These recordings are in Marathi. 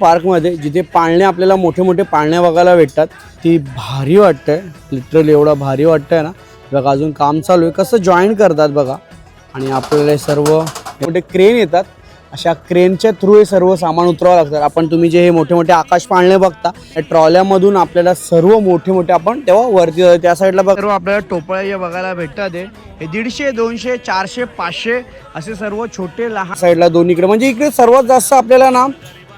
पार्कमध्ये जिथे पाळणे आपल्याला मोठे मोठे पाळणे बघायला भेटतात ती भारी वाटतंय लिटरली एवढा भारी वाटतंय ना. बघा अजून काम चालू आहे. कसं जॉईन करतात बघा. आणि आपल्याला सर्व मोठे क्रेन येतात. अशा क्रेनच्या थ्रू हे सर्व सामान उतरावं लागतात आपण तुम्ही जे हे मोठे मोठे आकाश पाळणे बघता या ट्रॉल्यामधून आपल्याला सर्व मोठे मोठे आपण तेव्हा वरती जातो. त्या साईडला बघ. सर्व आपल्याला टोपळ्या जे बघायला भेटतात हे. दीडशे दोनशे चारशे पाचशे असे सर्व छोटे लहान साईडला दोन्हीकडे म्हणजे इकडे सर्वात जास्त आपल्याला ना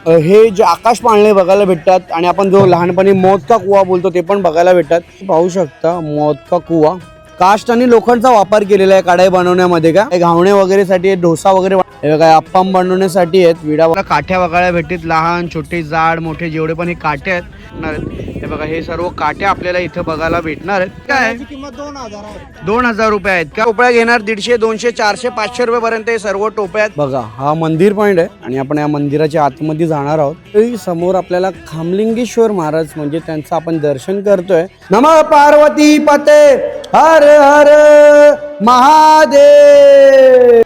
हे जे आकाश पाळणे बघायला भेटतात आणि आपण जो लहानपणी मोदका कुवा बोलतो ते पण बघायला भेटतात. पाहू शकता मोदका कुवा. कास्ट आणि लोखंडचा वापर केलेला आहे कढाई बनवण्यामध्ये का? घावणे वगैरे साठी डोसा वगैरे काय अप्पम बनवण्यासाठी आहेत. विडा काठ्या बघायला भेटतील लहान छोटे जाड मोठे जेवढे पण हे काठे आहेत. हे बघा हे सर्व काठे आपल्याला इथं बघायला भेटणार आहेत. काय? किंमत दोन हजार आहे. दोन हजार रुपये आहेत का? टोपळ्या घेणार दीडशे दोनशे चारशे पाचशे रुपये पर्यंत हे सर्व टोप्या आहेत. बघा हा मंदिर पॉइंट आहे आणि आपण या मंदिराच्या आतमध्ये जाणार आहोत. तरी समोर आपल्याला खामलिंगेश्वर महाराज म्हणजे त्यांचं आपण दर्शन करतोय. नम पार्वती पते हर हर महादेव!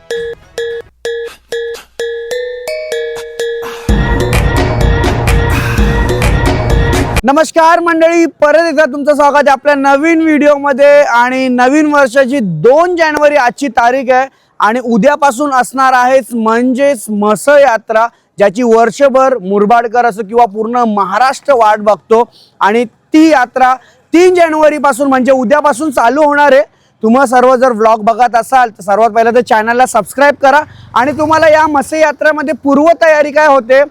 नमस्कार मंडळी परत एकदा तुमचं स्वागत आहे आपल्या नवीन व्हिडिओमध्ये. आणि नवीन वर्षाची दोन जानेवारी आजची तारीख आहे. आणि उद्यापासून असणार आहेच म्हणजेच मस यात्रा ज्याची वर्षभर मुरबाडकर असो किंवा पूर्ण महाराष्ट्र वाट बघतो. आणि ती यात्रा तीन जानेवारीपासून म्हणजे उद्यापासून चालू होणार आहे. तुम्हा सर्व जर व्लॉग बघत असाल तर सर्वात पहिलं तर चॅनलला सबस्क्राईब करा. आणि तुम्हाला या मसे यात्रामध्ये पूर्वतयारी काय होते?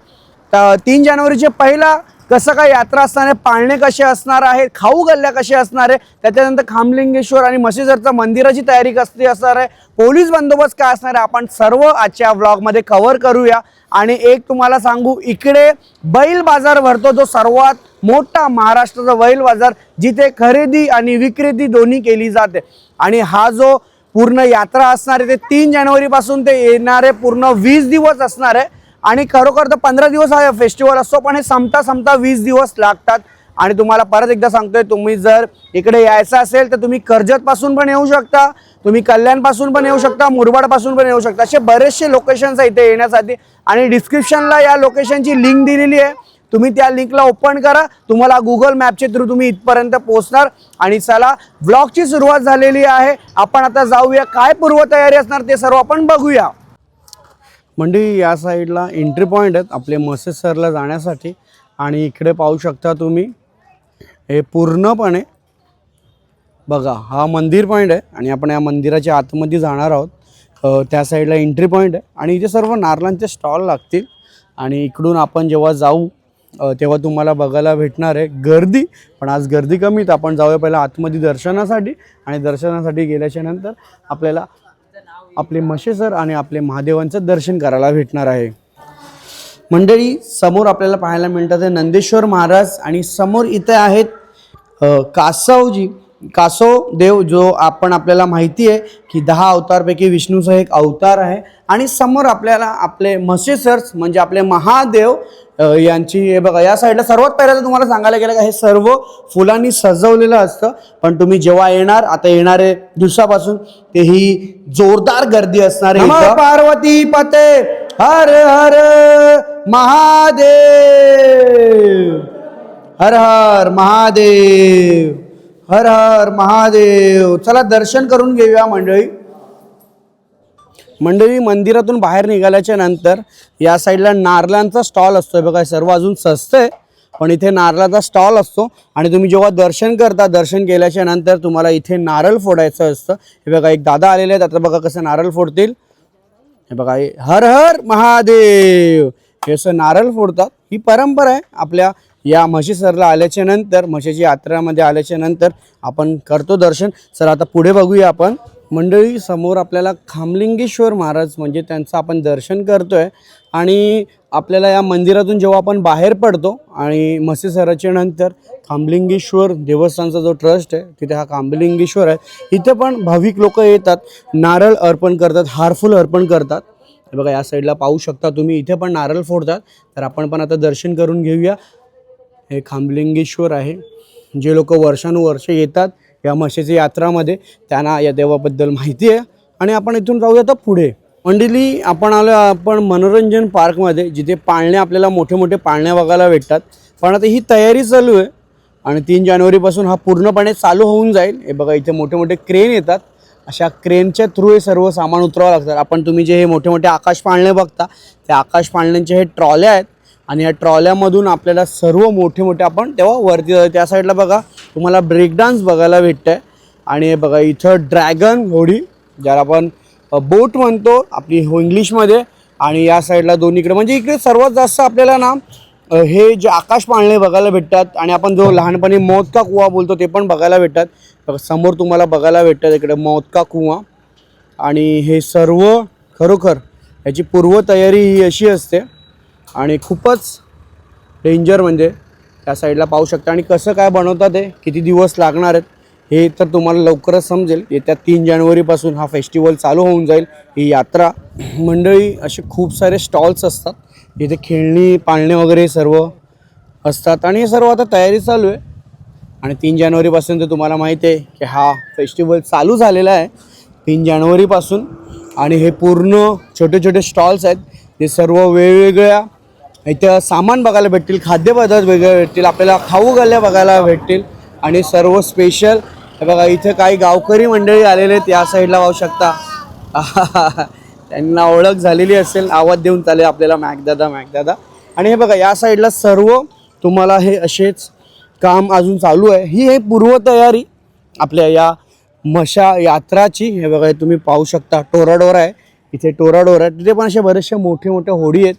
तर तीन जानेवारीचे पहिला कसं काय यात्रा असणार पाळणे कसे असणार आहे? खाऊ गल्ल्या कसे असणार आहे? त्याच्यानंतर खामलिंगेश्वर आणि म्हशीजरचं मंदिराची तयारी कसली असणार आहे? पोलीस बंदोबस्त काय असणार आहे? आपण सर्व आजच्या व्लॉगमध्ये कव्हर करूया. आणि एक तुम्हाला सांगू इकडे बैल बाजार भरतो जो सर्वात मोठा महाराष्ट्राचा बैल बाजार जिथे खरेदी आणि विक्रेती दोन्ही केली जाते. आणि हा जो पूर्ण यात्रा असणार आहे ते तीन जानेवारीपासून ते येणारे पूर्ण वीस दिवस असणार आहे. आणि खरोखर तर पंधरा दिवस हा फेस्टिवल असतो पण हे संपता संपता वीस दिवस लागतात. आणि तुम्हाला परत एकदा सांगतोय तुम्ही जर इकडे यायचं असेल तर तुम्ही कर्जतपासून पण येऊ शकता तुम्ही कल्याणपासून पण येऊ शकता मुरबाडपासून पण येऊ शकता. असे बरेचसे लोकेशन्स आहे इथे येण्यासाठी. आणि डिस्क्रिप्शनला या लोकेशनची लिंक दिलेली आहे. तुम्ही त्या लिंकला ओपन करा. तुम्हाला गुगल मॅपचे थ्रू तुम्ही इथपर्यंत पोहोचणार. आणि चला ब्लॉगची सुरुवात झालेली आहे. आपण आता जाऊया. काय पूर्वतयारी असणार ते सर्व आपण बघूया. मंडळी या साईडला एंट्री पॉईंट आहेत आपले मसेज सरला जाण्यासाठी. आणि इकडे पाहू शकता तुम्ही हे पूर्णपणे बघा हा मंदिर पॉईंट आहे आणि आपण या मंदिराच्या आतमध्ये जाणार आहोत. त्या साईडला एंट्री पॉईंट आहे आणि इथे सर्व नारळांचे स्टॉल लागतील. आणि इकडून आपण जेव्हा जाऊ तेव्हा तुम्हाला बघायला भेटणार आहे गर्दी. पण आज गर्दी कमीत आपण जाऊया पहिला आतमध्ये दर्शनासाठी. आणि दर्शनासाठी गेल्याच्यानंतर आपल्याला आपले मशेसर आणि आपले महादेवांचं दर्शन करायला भेटणार आहे. मंडळी समोर आपल्याला पाहायला मिळतात नंदेश्वर महाराज आणि समोर इथे आहेत कासावजी. कासव देव जो आपण आपल्याला माहिती आहे की दहा अवतारपैकी विष्णूचा एक अवतार आहे. आणि समोर आपल्याला आपले म्हसेसर्स म्हणजे आपले महादेव यांची हे बघा या साईडला सर्वात पहिल्यांदा तुम्हाला सांगायला गेलं का हे सर्व फुलांनी सजवलेलं असतं. पण तुम्ही जेव्हा येणार आता येणारे दिवसापासून ते ही जोरदार गर्दी असणार आहे. पार्वती पते हर हर महादेव. हर हर महादेव. हर हर महादेव. चला दर्शन करून घेऊया मंडळी. मंडळी मंदिरातून बाहेर निघाल्याच्या नंतर या साईडला नारळांचा स्टॉल असतो बघा सर्व अजून स्वस्त आहे पण इथे नारळाचा स्टॉल असतो. आणि तुम्ही जेव्हा दर्शन करता दर्शन केल्याच्यानंतर तुम्हाला इथे नारळ फोडायचं असतं. हे बघा एक दादा आलेले आहेत. आता बघा कसं नारळ फोडतील. हे बघा हर हर महादेव. हे असं नारळ फोडतात. ही परंपरा आहे आपल्या या म्हशीसरला आल्याच्यानंतर म्हशीच्या यात्रामध्ये आल्याच्यानंतर आपण करतो दर्शन. सर आता पुढे बघूया आपण. मंडळी समोर आपल्याला खामलिंगेश्वर महाराज म्हणजे त्यांचं आपण दर्शन करतो आहे आणि आपल्याला या मंदिरातून जेव्हा आपण बाहेर पडतो आणि म्हशीसराच्या नंतर खामलिंगेश्वर देवस्थानचा जो ट्रस्ट आहे तिथे हा खांबलिंगेश्वर आहे. इथे पण भाविक लोक येतात नारळ अर्पण करतात हारफुल अर्पण करतात. हे बघा या साईडला पाहू शकता तुम्ही इथे पण नारळ फोडतात. तर आपण पण आता दर्शन करून घेऊया. हे खांबलिंगेश्वर आहे. जे लोक वर्षानुवर्ष येतात या म्हशीच्या यात्रामध्ये त्यांना या देवाबद्दल माहिती आहे. आणि आपण इथून जाऊया आता पुढे. मंडली आपण आलो आपण मनोरंजन पार्कमध्ये जिथे पाळणे आपल्याला मोठे मोठे पाळण्या बघायला भेटतात. पण आता ही तयारी चालू आहे. आणि तीन जानेवारीपासून हा पूर्णपणे चालू होऊन जाईल. हे बघा इथे मोठे मोठे क्रेन येतात. अशा क्रेनच्या थ्रू हे सर्व सामान उतरावं लागतात. आपण तुम्ही जे हे मोठे मोठे आकाश पाळणे बघता त्या आकाश पाळण्यांचे हे ट्रॉल्या आहेत. आणि या ट्रॉल्यामधून आपल्याला सर्व मोठे मोठे आपण तेव्हा वरती जातो. त्या साईडला बघा तुम्हाला ब्रेक डान्स बघायला भेटतं आहे आणि हे बघा इथं ड्रॅगन होडी ज्याला आपण बोट म्हणतो आपली हो इंग्लिशमध्ये. आणि या साईडला दोन्हीकडे म्हणजे इकडे सर्वात जास्त आपल्याला ना हे जे आकाश पाळणे बघायला भेटतात. आणि आपण जो लहानपणी मौत का कुवा बोलतो ते पण बघायला भेटतात. समोर तुम्हाला बघायला भेटतात इकडे मौत का कुवा. आणि हे सर्व खरोखर याची पूर्वतयारी ही अशी असते. आणि खूपच डेंजर म्हणजे त्या साईडला पाहू शकता. आणि कसं काय बनवतात ते? किती दिवस लागणार आहेत? हे तर तुम्हाला लवकरच समजेल. येत्या तीन जानेवारीपासून हा फेस्टिवल चालू होऊन जाईल. ही यात्रा. मंडळी असे खूप सारे स्टॉल्स असतात. इथे खेळणी पाळणे वगैरे सर्व असतात. आणि हे सर्व आता तयारी चालू आहे. आणि तीन जानेवारीपासून तर तुम्हाला माहिती आहे की हा फेस्टिवल चालू झालेला आहे. तीन जानेवारीपासून. आणि हे पूर्ण छोटे छोटे स्टॉल्स आहेत. ते सर्व वेगवेगळ्या इथं सामान बघायला भेटतील खाद्यपदार्थ वेगळे भेटतील आपल्याला खाऊ गल्ल्या बघायला भेटतील आणि सर्व स्पेशल हे बघा इथे काही गावकरी मंडळी आलेले आहेत या साईडला पाहू शकता. त्यांना ओळख झालेली असेल आवाज देऊन चालेल आपल्याला मॅकदादा मॅकदादा. आणि हे बघा या साईडला सर्व तुम्हाला हे असेच काम अजून चालू आहे. ही हे पूर्वतयारी आपल्या या मशा यात्राची. हे बघा तुम्ही पाहू शकता. टोराडोरा आहे. इथे टोराडोरा आहे. तिथे पण असे बरेचसे मोठे मोठे होडी आहेत.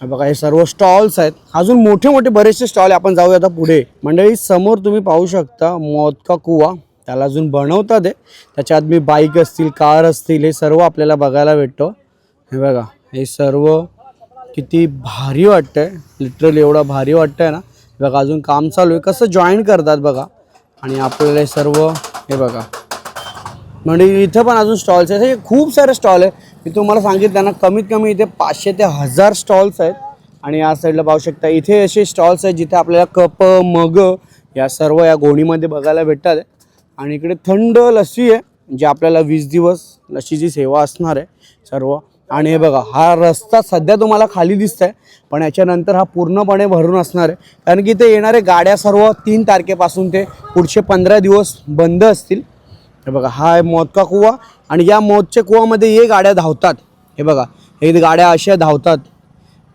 हे बघा हे सर्व स्टॉल्स आहेत. अजून मोठे मोठे बरेचसे स्टॉल आपण जाऊया आता पुढे. मंडळी समोर तुम्ही पाहू शकता मौत का कुवा. त्याला अजून बनवतात आहे त्याच्यात मी बाईक असतील कार असतील हे सर्व आपल्याला बघायला भेटतो. हे बघा हे सर्व किती भारी वाटतंय. लिटरली एवढं भारी वाटतंय ना. बघा अजून काम चालू आहे. कसं जॉईन करतात बघा. आणि आपल्याला हे सर्व हे बघा. म्हणजे इथं पण अजून स्टॉल्स आहेत. हे खूप सारे स्टॉल आहे मी तुम्हाला सांगितलं त्यांना कमीत कमी इथे पाचशे ते हजार स्टॉल्स आहेत. आणि या साईडला पाहू शकता इथे असे स्टॉल्स आहेत जिथे आपल्याला कप मग या सर्व या गोणीमध्ये बघायला भेटतात. आणि इकडे थंड लस्सी आहे जे आपल्याला वीस दिवस लस्सीची सेवा असणार आहे सर्व. आणि हे बघा हा रस्ता सध्या तुम्हाला खाली दिसत आहे पण याच्यानंतर हा पूर्णपणे भरून असणार आहे. कारण की इथे येणारे गाड्या सर्व तीन तारखेपासून ते पुढचे पंधरा दिवस बंद असतील. हे बघा हा आहे मौतका कुवा आणि या मौतच्या कुवामध्ये हे गाड्या धावतात. हे बघा हे गाड्या अशा धावतात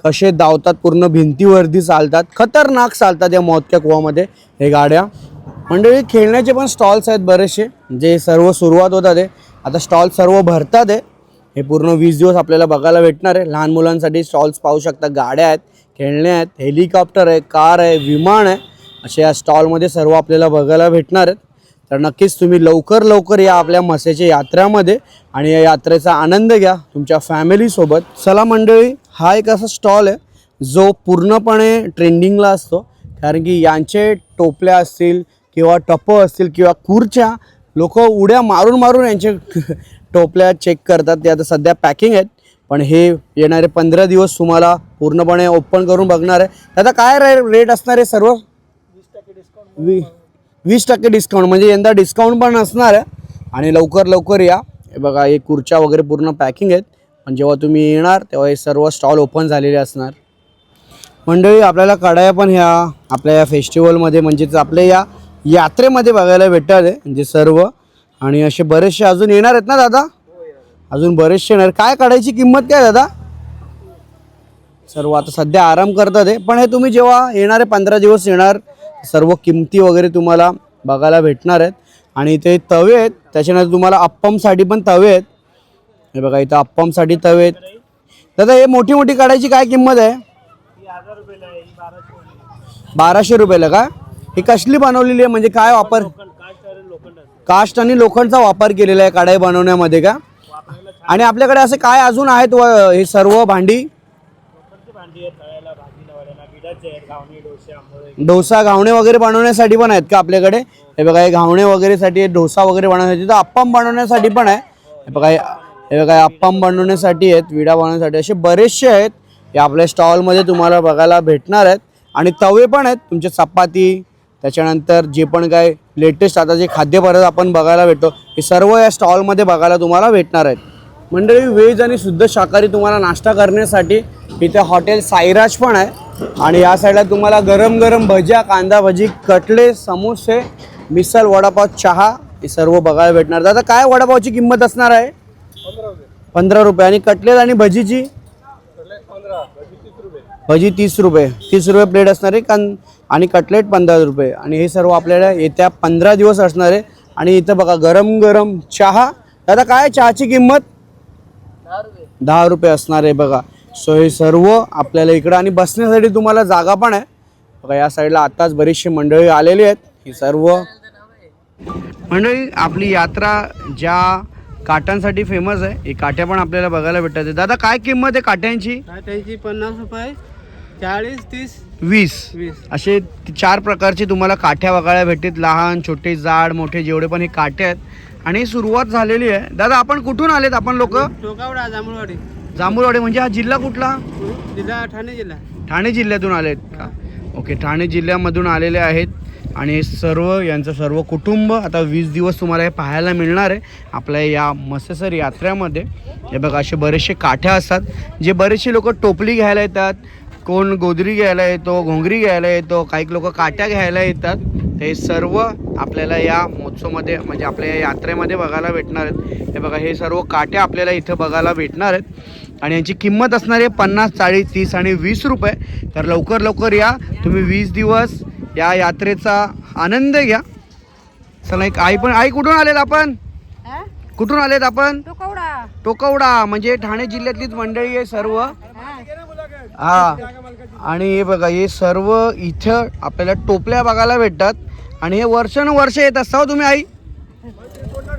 कसे धावतात पूर्ण भिंतीवरती चालतात खतरनाक चालतात या मौतक्या कुवामध्ये हे गाड्या. मंडळी खेळण्याचे पण स्टॉल्स आहेत बरेचसे जे सर्व सुरुवात होतात ते आता स्टॉल सर्व भरतात आहे हे पूर्ण वीस दिवस आपल्याला बघायला भेटणार आहे. लहान मुलांसाठी स्टॉल्स पाहू शकता गाड्या आहेत खेळणे आहेत हेलिकॉप्टर आहे कार आहे विमान आहे. असे या स्टॉलमध्ये सर्व आपल्याला बघायला भेटणार आहेत. तर नक्कीच तुम्ही लवकर लवकर या आपल्या मसेच्या यात्रेमध्ये आणि या यात्रेचा आनंद घ्या तुमच्या फॅमिलीसोबत चला मंडळी हा एक असा स्टॉल आहे जो पूर्णपणे ट्रेंडिंगला असतो. कारण की यांचे टोपल्या असतील किंवा टपं असतील किंवा खुर्च्या लोक उड्या मारून मारून यांचे टोपल्या चेक करतात. ते आता सध्या पॅकिंग आहेत. पण हे येणारे पंधरा दिवस तुम्हाला पूर्णपणे ओपन करून बघणार आहे. आता काय रे रेट असणार आहे सर्व? वी वीस टक्के डिस्काउंट म्हणजे यंदा डिस्काउंट पण असणार आहे. आणि लवकर लवकर या. हे बघा हे खुर्च्या वगैरे पूर्ण पॅकिंग आहेत. पण जेव्हा तुम्ही येणार तेव्हा हे सर्व स्टॉल ओपन झालेले असणार. मंडळी आपल्याला कढाया पण ह्या आपल्या या फेस्टिवलमध्ये म्हणजेच आपल्या या यात्रेमध्ये बघायला भेटतात आहे म्हणजे सर्व. आणि असे बरेचसे अजून येणार आहेत ना दादा? अजून बरेचसे येणार. काय काढायची किंमत काय दादा? सर्व आता सध्या आराम करतात आहे पण हे तुम्ही जेव्हा येणारे पंधरा दिवस येणार सर्व किमती वगैरे तुम्हाला बघायला भेटणार आहेत. आणि ते तवे आहेत. त्याच्यानंतर तुम्हाला अप्पमसाठी पण तवे आहेत. हे बघा इथं अप्पमसाठी तवे आहेत. दादा हे मोठी मोठी काढायची काय किंमत आहे? बाराशे रुपयाला का? ही कसली बनवलेली आहे? म्हणजे काय वापर? कास्ट आणि लोखंडचा वापर केलेला आहे कढाई बनवण्यामध्ये का? आणि आपल्याकडे असे काय अजून आहेत व- हे सर्व भांडी? डोसा घावणे वगैरे. बनवण्यासाठी पण आहेत का आपल्याकडे? हे बघा हे घावणे वगैरेसाठी आहे, डोसा वगैरे बनवण्यासाठी तर अप्पम बनवण्यासाठी पण आहे. हे बघा हे बघा अप्पम बनवण्यासाठी आहेत विडा बनवण्यासाठी. असे बरेचसे आहेत हे आपल्या स्टॉलमध्ये तुम्हाला बघायला भेटणार आहेत. आणि तवे पण आहेत तुमचे चपाती त्याच्यानंतर जे पण काय लेटेस्ट आता जे खाद्यपदार्थ आपण बघायला भेटतो हे सर्व या स्टॉलमध्ये बघायला तुम्हाला भेटणार आहेत. मंडळी व्हेज आणि शुद्ध शाकाहारी तुम्हाला नाश्ता करण्यासाठी इथे हॉटेल साईराज पण आहे. आणि या साईडला तुम्हाला गरम गरम भज्या कांदा भजी कटले समोसे मिसल वडापाव चहा हे सर्व बघायला भेटणार. दादा काय वडापावची किंमत असणार आहे? पंधरा रुपये. आणि कटलेट आणि भजीची? भजी तीस रुपये. तीस रुपये प्लेट असणार आहे कान आणि कटलेट पंधरा रुपये. आणि हे सर्व आपल्याला येत्या पंधरा दिवस असणार आहे. आणि इथं बघा गरम गरम चहा. दादा काय चहाची किंमत? दहा रुपये असणार आहे बघा. सो हे सर्व आपल्याला इकडं आणि बसण्यासाठी तुम्हाला जागा पण आहे. बघा या साईडला आताच बरीचशी मंडळी आलेली आहेत. ही सर्व मंडळी आपली यात्रा ज्या काट्यांसाठी फेमस आहे ही काट्या पण आपल्याला बघायला भेटतात. दादा काय किंमत आहे काट्यांची काट्याची पन्नास रुपये चाळीस तीस वीस. वीस. असे चार प्रकारचे तुम्हाला काठ्या बघायला भेटतील. लहान छोटे जाड मोठे जेवढे पण हे काठे आहेत. आणि सुरुवात झालेली आहे. दादा आपण कुठून आलेत? आपण लोक टोकावडा जांभूळवाडी. जांभूळवाडी म्हणजे हा जिल्हा कुठला? जिल्हा ठाणे जिल्हा. ठाणे जिल्ह्यातून आलेत का? ओके ठाणे जिल्ह्यामधून आलेले आहेत आणि सर्व यांचं सर्व कुटुंब आता वीस दिवस तुम्हाला हे पाहायला मिळणार आहे आपल्या या मसेसर यात्रेमध्ये. हे बघा असे बरेचसे काठ्या असतात जे बरेचसे लोक टोपली घ्यायला येतात कोण गोदरी घ्यायला येतो घोंगरी घ्यायला येतो काही लोक काट्या घ्यायला येतात. ते सर्व आपल्याला या महोत्सवमध्ये म्हणजे आपल्या या यात्रेमध्ये बघायला भेटणार आहेत. हे बघा हे सर्व काट्या आपल्याला इथं बघायला भेटणार आहेत. आणि यांची किंमत असणार आहे पन्नास चाळीस तीस आणि वीस रुपये. तर लवकर लवकर या. तुम्ही वीस दिवस या यात्रेचा आनंद घ्या. चला एक आई पण आई कुठून आलेत आपण? कुठून आलेत आपण? टोकवडा म्हणजे ठाणे जिल्ह्यातलीच मंडळी आहे सर्व. हा. हा. आणि हे बघा हे सर्व इथं आपल्याला टोपल्या बघायला भेटतात. आणि हे वर्षानुवर्ष येत असता हो तुम्ही आई.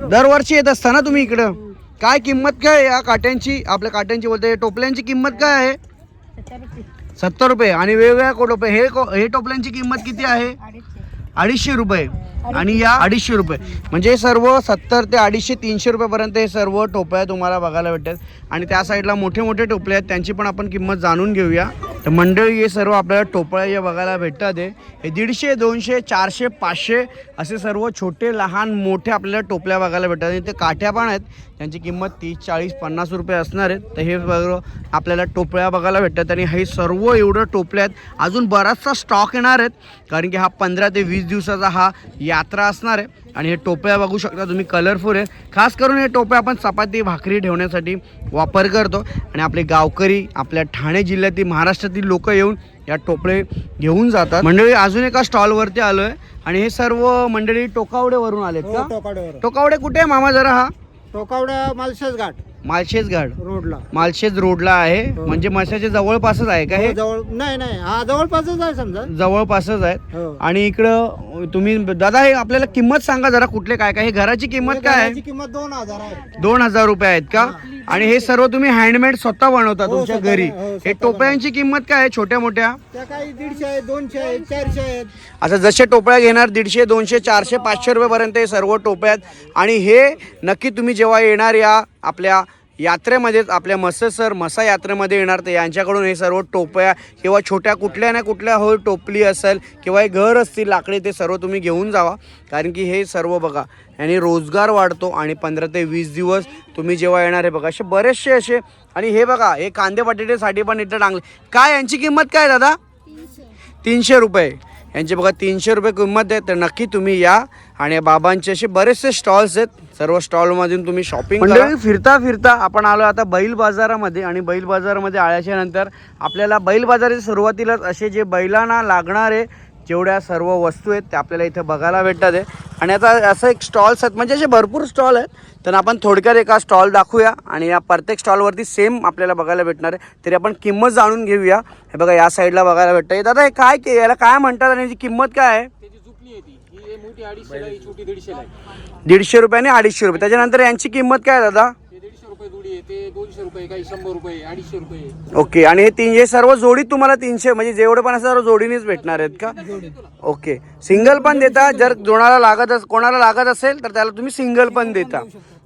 दरवर्षी येत असता ना तुम्ही इकडं? काय किंमत काय आहे या काट्यांची? आपल्या काट्यांची बोलते टोपल्यांची किंमत काय आहे? सत्तर रुपये. आणि वेगवेगळ्या टोपे हे को- हे टोपल्यांची किंमत किती आहे? अडीचशे रुपये. आणि या अडीचशे रुपये. म्हणजे सर्व सत्तर ते अडीचशे तीनशे रुपयापर्यंत हे सर्व टोप्या तुम्हाला बघायला भेटतात आणि त्या साईडला मोठे मोठे टोपले आहेत. त्यांची पण आपण किंमत जाणून घेऊया. तर मंडळी हे सर्व आपल्याला टोपळ्या जे बघायला भेटतात आहे हे दीडशे दोनशे चारशे पाचशे असे सर्व छोटे लहान मोठे आपल्याला टोपल्या बघायला भेटतात. आणि ते काठ्या पण आहेत. त्यांची किंमत तीस चाळीस पन्नास रुपये असणार आहेत. तर हे बघ आपल्याला टोपळ्या बघायला भेटतात. आणि हे सर्व एवढं टोपल्या आहेत. अजून बराचसा स्टॉक येणार आहेत. कारण की हा पंधरा ते वीस दिवसाचा हा या यात्रा असणार आहे आणि हे टोप्या बघू शकता तुम्ही कलरफुल आहे. खास करून हे टोप्या आपण चपाती भाकरी ठेवण्यासाठी वापर करतो. आणि आपले गावकरी आपल्या ठाणे जिल्ह्यातील महाराष्ट्रातील लोक येऊन या टोपळे घेऊन जातात. मंडळी अजून एका स्टॉलवरती आलो आहे आणि हे सर्व मंडळी टोकावडेवरून आलेत का? टोकावड्यावर टोकावडे कुठे आहे मामा जरा हा? टोकावडा मालशेज घाट माळशेज घाट रोडला. माळशेज रोडला आहे. म्हणजे मशाच्या जवळपासच आहे का हे हो, जवळ नाही नाही. हा जवळपासच आहे समजा. जवळपासच आहेत हो. आणि इकडं तुम्ही दादा हे आपल्याला किंमत सांगा जरा कुठले काय काय? हे घराची किंमत काय आहे? किंमत दोन हजार आहे. दोन हजार रुपये आहेत का? आणि हे सर्व तुम्ही हँडमेड स्वतः बनवता हो, तुमच्या स्वतः घरी. बन- हो, हे स्वतः टोपळ्यांची किंमत काय आहे? छोट्या मोठ्या? त्या काही दीडशे आहेत दोनशे आहेत चारशे आहेत. आता जसे टोपळ्या घेणार दीडशे दोनशे चारशे पाचशे रुपयेपर्यंत हे सर्व टोप्या आहेत. आणि हे नक्की तुम्ही जेव्हा येणार या आपल्या यात्रेमध्येच आपल्या मत्स्यसर मसा यात्रेमध्ये येणार तर यांच्याकडून हे सर्व टोप्या किंवा छोट्या कुठल्या ना कुठल्या हो टोपली असेल किंवा हे घर असतील लाकडी ते सर्व तुम्ही घेऊन जावा. कारण की हे सर्व बघा यांनी रोजगार वाढतो आणि पंधरा ते वीस दिवस तुम्ही जेव्हा येणार हे बघा असे बरेचसे असे. आणि हे बघा हे कांदे बटाटेसाठी पण इथं टांगले. काय यांची किंमत काय दादा? तीनशे रुपये. यांची बघा तीनशे रुपये किंमत आहे. तर नक्की तुम्ही या. आणि बाबांचे असे बरेचसे स्टॉल्स आहेत. सर्व स्टॉलमधून तुम्ही शॉपिंग करा. फिरता फिरता आपण आलो आता बैल बाजारामध्ये. आणि बैल बाजारामध्ये आल्याच्यानंतर आपल्याला बैल बाजाराच्या सुरुवातीलाच असे जे बैलांना लागणारे जेवढ्या सर्व वस्तू आहेत त्या आपल्याला इथे बघायला भेटतात आहे आणि आता असं एक स्टॉल्स आहेत म्हणजे असे भरपूर स्टॉल आहेत. तर आपण थोडक्यात एका स्टॉल दाखवूया आणि या प्रत्येक स्टॉलवरती सेम आपल्याला बघायला भेटणार आहे. तरी आपण किंमत जाणून घेऊया. हे बघा या साईडला बघायला भेटतं. हे दादा हे काय के याला काय म्हणतात आणि याची किंमत काय आहे? दीडशे रुपये आणि अडीचशे रुपये. त्याच्यानंतर यांची किंमत काय दादा? रुपये जुडी आहे ते दोनशे रुपये काही शंभर रुपये अडीचशे रुपये. ओके आणि हे तीन हे सर्व जोडीत तुम्हाला तीनशे म्हणजे जेवढे पण असं जोडीनेच भेटणार आहेत का? ओके सिंगल पण देता जर कोणाला लागत अस कोणाला लागत असेल तर त्याला तुम्ही सिंगल पण देता.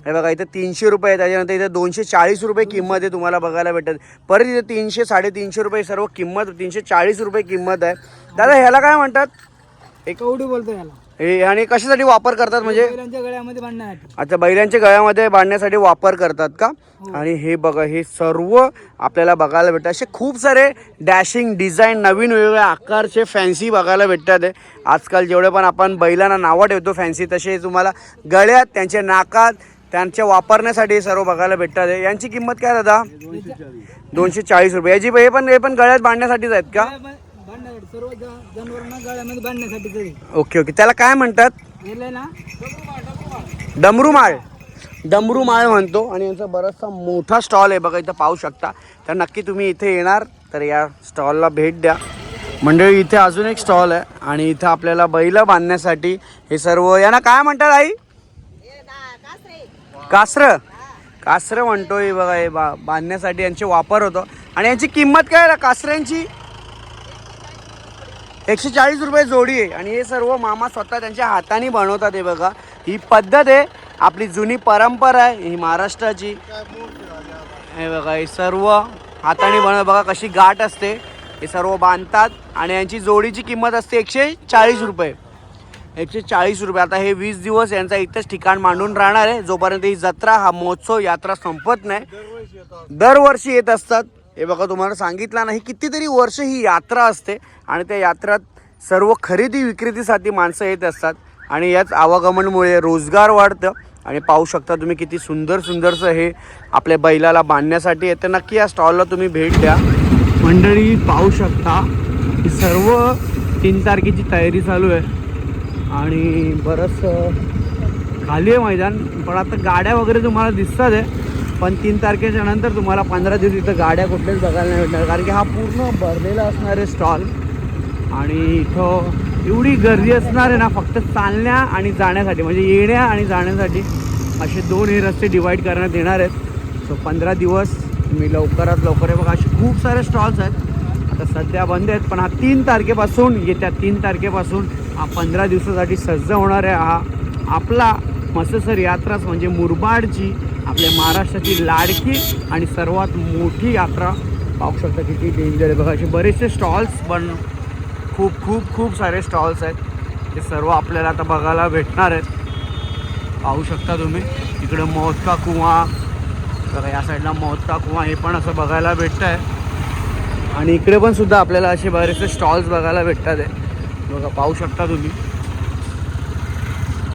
हे बघा इथे तीनशे रुपये आहे त्याच्यानंतर इथे दोनशे चाळीस रुपये किंमत आहे तुम्हाला बघायला भेटत परत इथे तीनशे साडेतीनशे रुपये सर्व किंमत तीनशे चाळीस रुपये किंमत आहे. दादा ह्याला काय म्हणतात? एक कवडी बोलतो याला हे आणि कशासाठी वापर करतात म्हणजे? बैलांच्या गळ्यामध्ये बांधण्यासाठी. अच्छा बैलांच्या गळ्यामध्ये बांधण्यासाठी वापर करतात का? आणि हे बघा हे सर्व आपल्याला बघायला भेटतात. असे खूप सारे डॅशिंग डिझाईन नवीन वेगवेगळ्या आकारचे फॅन्सी बघायला भेटतात. आहे आजकाल जेवढे पण आपण बैलांना नावं ठेवतो फॅन्सी तसे तुम्हाला गळ्यात त्यांच्या नाकात त्यांच्या वापरण्यासाठी हे सर्व बघायला भेटतात. यांची किंमत काय दादा? दोनशे चाळीस. रुपये. याची हे पण हे पण गळ्यात बांधण्यासाठीच आहेत का? बांधण्यासाठी सर्व ज- जनावरांना गळ्यामध्ये बांधण्यासाठी तरी. Okay okay. त्याला काय म्हणतात? गेले ना? डमरू माळ. डमरू माळ म्हणतो आणि यांचा बराचसा मोठा स्टॉल आहे. बघा इथं पाहू शकता. तर नक्की तुम्ही इथे येणार तर या स्टॉलला भेट द्या. मंडळी इथे अजून एक स्टॉल आहे आणि इथं आपल्याला बैल बांधण्यासाठी हे सर्व यांना काय म्हणतात आई? कासर. कासरं म्हणतो हे बघा हे बा बांधण्यासाठी यांचे वापर होतो. आणि यांची किंमत काय आहे कासऱ्यांची? एकशे चाळीस रुपये जोडी आहे. आणि हे सर्व मामा स्वतः त्यांच्या हाताने बनवतात हे बघा. ही पद्धत आहे. आपली जुनी परंपरा आहे. ही महाराष्ट्राची. हे बघा हे सर्व हाताने बनव बघा कशी गाठ असते. हे सर्व बांधतात. आणि यांची जोडीची किंमत असते एकशे चाळीस रुपये. एकशे चाळीस रुपये. आता हे वीस दिवस यांचा इथंच ठिकाण मांडून राहणार आहे. जोपर्यंत ही जत्रा हा महोत्सव यात्रा संपत नाही दरवर्षी येत असतात. हे बघा तुम्हाला सांगितलं नाही कितीतरी वर्ष ही यात्रा असते आणि त्या यात्रात सर्व खरेदी विक्रेतीसाठी माणसं येत असतात आणि याच आवागमनमुळे रोजगार वाढतं आणि पाहू शकता तुम्ही किती सुंदर सुंदरसं हे आपल्या बैलाला बांधण्यासाठी येतं. नक्की या स्टॉलला तुम्ही भेट द्या. मंडळी पाहू शकता की सर्व तीन तारखेची तयारी चालू आहे. आणि बरंच खाली आहे मैदान पण आता गाड्या वगैरे तुम्हाला दिसतात आहे. पण तीन तारखेच्या नंतर तुम्हाला पंधरा दिवस इथं गाड्या कुठल्याच बघायला नाही भेटणार. कारण की हा पूर्ण भरलेला असणार आहे स्टॉल आणि इथं एवढी गर्दी असणार आहे ना फक्त चालण्या आणि जाण्यासाठी म्हणजे येण्या आणि जाण्यासाठी असे दोन हे रस्ते डिवाईड करण्यात येणार आहेत. सो पंधरा दिवस मी लवकरात लवकर आहे बघा असे खूप सारे स्टॉल्स आहेत. आता सध्या बंद आहेत पण हा तीन तारखेपासून येत्या तीन तारखेपासून हा पंधरा दिवसासाठी सज्ज होणार आहे हा आपला मसेसर यात्राच म्हणजे मुरबाडची आपल्या महाराष्ट्राची लाडकी आणि सर्वात मोठी यात्रा. पाहू शकता किती डेंजर आहे. बघा असे बरेचसे स्टॉल्स पण खूप खूप खूप सारे स्टॉल्स आहेत. ते सर्व आपल्याला आता बघायला भेटणार आहेत. पाहू शकता तुम्ही इकडं मोहत्का कुवा बघा या साईडला मोहत्का कुवा हे पण असं बघायला भेटतं आहे आणि इकडे पण सुद्धा आपल्याला असे बरेचसे स्टॉल्स बघायला भेटतात आहे. बघा पाहू शकता तुम्ही.